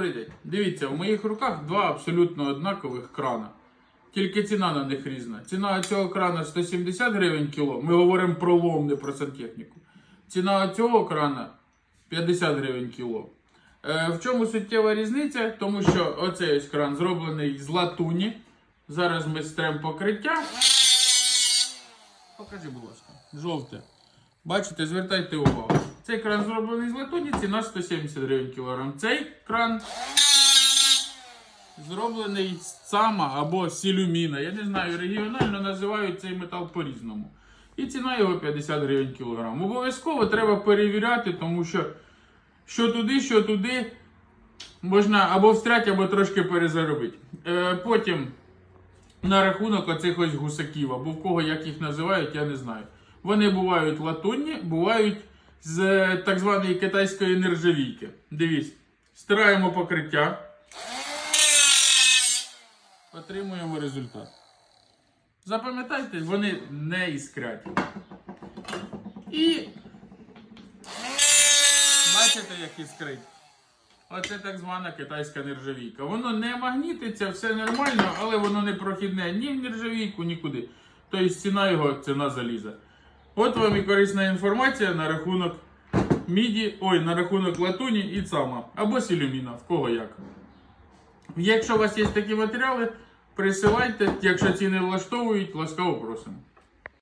Добрий день. Дивіться, в моїх руках два абсолютно однакових крана. Тільки ціна на них різна. Ціна цього крана 170 гривень кіло. Ми говоримо про лом, не про сантехніку. Ціна цього крана 50 гривень кіло. Е, в чому суттєва різниця? Тому що оцей ось кран зроблений з латуні. Зараз ми стрем покриття. Покажи, будь ласка. Жовте. Бачите, звертайте увагу. Цей кран зроблений з латуні, ціна 170 гривень кілограм. Цей кран зроблений з цама або сілюміна. Я не знаю, регіонально називають цей метал по-різному. І ціна його 50 гривень кілограм. Обов'язково треба перевіряти, тому що що туди, що туди можна або встряти, або трошки перезаробити. Е, потім на рахунок оцих ось гусаків, або в кого як їх називають, я не знаю. Вони бувають латунні, бувають з е, так званої китайської нержавійки. Дивіться, стираємо покриття. Отримуємо результат. Запам'ятайте, вони не іскрять. І бачите, як іскрить. Оце так звана китайська нержавійка. Воно не магнітиться, все нормально, але воно не прохідне ні в нержавійку, нікуди. Тобто ціна його ціна заліза. От вам і корисна інформація на рахунок міді, ой, на рахунок латуні і цама. Або сілюміна, в кого як. Якщо у вас є такі матеріали, присилайте, якщо ціни влаштовують, ласкаво просимо.